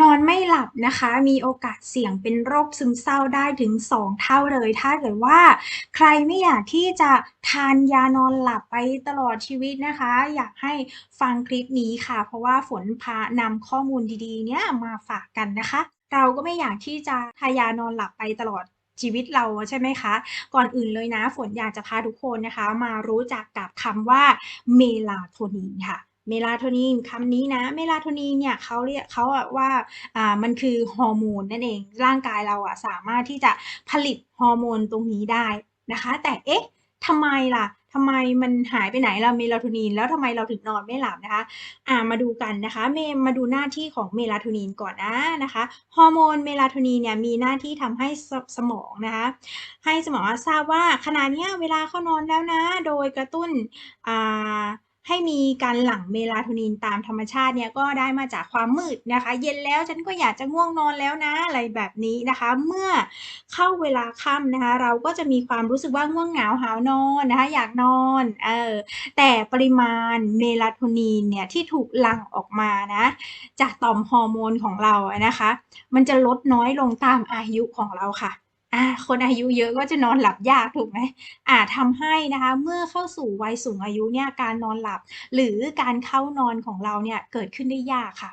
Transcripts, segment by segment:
นอนไม่หลับนะคะ มีโอกาสเสี่ยงเป็นโรคซึมเศร้าได้ถึง 2 เท่าเลย ถ้าเกิดว่าใครไม่อยากที่จะทานยานอนหลับไปตลอดชีวิตนะคะ อยากให้ฟังคลิปนี้ค่ะ เพราะว่าฝนพานำข้อมูลดีๆ เนี่ยมาฝากกันนะคะ เราก็ไม่อยากที่จะทายานอนหลับไปตลอดชีวิตเราใช่ไหมคะ ก่อนอื่นเลยนะ ฝนอยากจะพาทุกคนนะคะ มารู้จักกับคำว่า Melatonin ค่ะ Melatonin คำนี้นะ Melatonin เนี่ยเขาเรียกเขาอะว่าอ่ามันคือฮอร์โมนนั่นเองร่างกายเราอะสามารถที่จะผลิตฮอร์โมนตรงนี้ได้นะคะ แต่เอ๊ะทำไมล่ะทำไมมันหายไปไหนล่ะ Melatonin แล้วทำไมเราถึงนอนไม่หลับนะคะอ่ามาดูกันนะคะเมมาดูหน้าที่ของ Melatonin ก่อนนะนะคะฮอร์โมน Melatonin เนี่ยมีหน้าที่ทำให้สสมองนะคะ ให้สมองทราบว่าขณะนี้เวลาเข้านอนแล้วนะ โดยกระตุ้นอ่า ให้มีการหลั่ง Melatonin ตามธรรมชาติเนี่ยก็ได้มาจากความมืดนะคะ เย็นแล้วฉันก็อยากจะง่วงนอนแล้วนะอะไรแบบนี้นะคะ เมื่อเข้าเวลาค่ำนะคะ เราก็จะมีความรู้สึกว่าง่วงเหงาหาวนอนนะคะ อยากนอนเออแต่ปริมาณ Melatonin เนี่ยที่ถูกหลั่งออกมานะจากต่อมฮอร์โมนของเรานะคะ มันจะลดน้อยลงตามอายุของเราค่ะ อา คนอายุเยอะก็จะนอนหลับยากถูกไหม?อ่าทำให้นะคะ เมื่อเข้าสู่วัยสูงอายุเนี่ย การนอนหลับ หรือการเข้านอนของเราเนี่ย เกิดขึ้นได้ยากค่ะ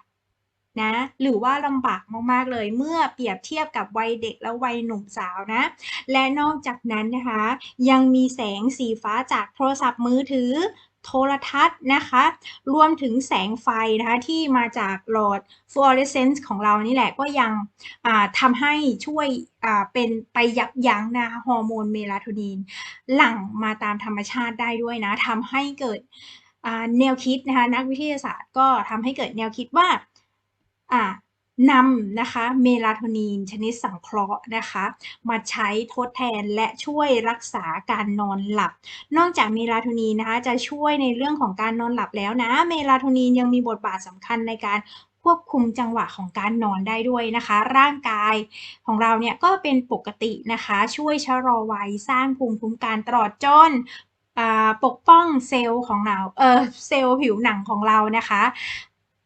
นะ หรือว่าลำบากมาก ๆ เลย เมื่อเปรียบเทียบกับวัยเด็กและวัยหนุ่มสาวนะ และนอกจากนั้นนะคะ ยังมีแสงสีฟ้าจากโทรศัพท์มือถือ โทรทัศน์นะคะ รวมถึงแสงไฟนะคะที่มาจากหลอด Fluorescence ของเรานี่แหละก็ยังอ่าทำให้ช่วยเป็นไปยับยั้งนะคะฮอร์โมน Melatonin หลั่งมาตามธรรมชาติได้ด้วยนะทำให้เกิดแนวคิดนะคะนักวิทยาศาสตร์ก็ทำให้เกิดแนวคิดว่า นำนะคะ Melatonin ชนิดสังเคราะห์นะคะ มาใช้ทดแทนและช่วยรักษาการนอนหลับ นอกจาก Melatonin นะคะ จะช่วยในเรื่องของการนอนหลับแล้วนะ Melatonin ยังมีบทบาทสำคัญในการควบคุมจังหวะของการนอนได้ด้วยนะคะ ร่างกายของเราเนี่ยก็เป็นปกตินะคะ ช่วยชะลอวัยสร้างภูมิคุ้มกันตลอดจนปกป้องเซลล์ของหนาเออเซลล์ผิวหนังของเรานะคะ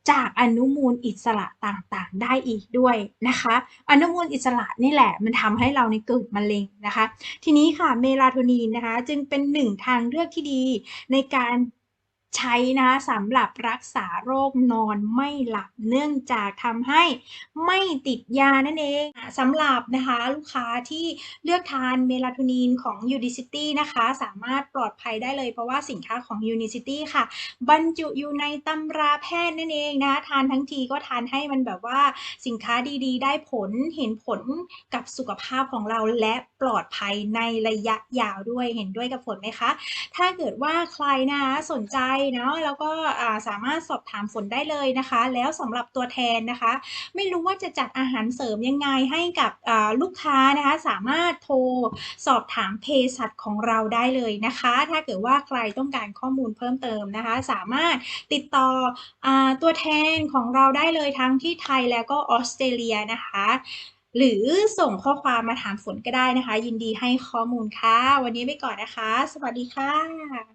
จากอนุมูลอิสระต่างๆ ได้อีกด้วยนะคะ อนุมูลอิสระนี่แหละมันทำให้เราในเกิดมะเร็งนะคะ ทีนี้ค่ะเมลาโทนินนะคะ จึงเป็นหนึ่งทางเลือกที่ดีในการ ใช้นะสำหรับรักษาโรคนอนไม่หลับเนื่องจากทำให้ไม่ติดยานั่นเองสำหรับนะคะลูกค้าที่เลือกทาน Melatonin ของ Unicity นะคะ สามารถปลอดภัยได้เลยเพราะว่าสินค้าของ Unicity ค่ะ บรรจุอยู่ในตำราแพทย์นั่นเองนะทานทั้งทีก็ทานให้มันแบบว่าสินค้าดีๆ ได้ผลเห็นผลกับสุขภาพของเราและปลอดภัยในระยะยาวด้วยเห็นด้วยกับฝนไหมคะ?ถ้าเกิดว่าใครนะสนใจเนาะแล้วก็สามารถสอบถามฝนได้เลยนะคะ แล้วสำหรับตัวแทนนะคะ ไม่รู้ว่าจะจัดอาหารเสริมยังไงให้กับลูกค้านะคะ สามารถโทรสอบถามเภสัชของเราได้เลยนะคะ ถ้าเกิดว่าใครต้องการข้อมูลเพิ่มเติมนะคะ สามารถติดต่ออตัวแทนของเราได้เลยทั้งที่ไทยและก็ออสเตรเลียนะคะหรือส่งข้อความมาถามฝนก็ได้นะคะ ยินดีให้ข้อมูลค่ะ วันนี้ไปก่อนนะคะ สวัสดีค่ะ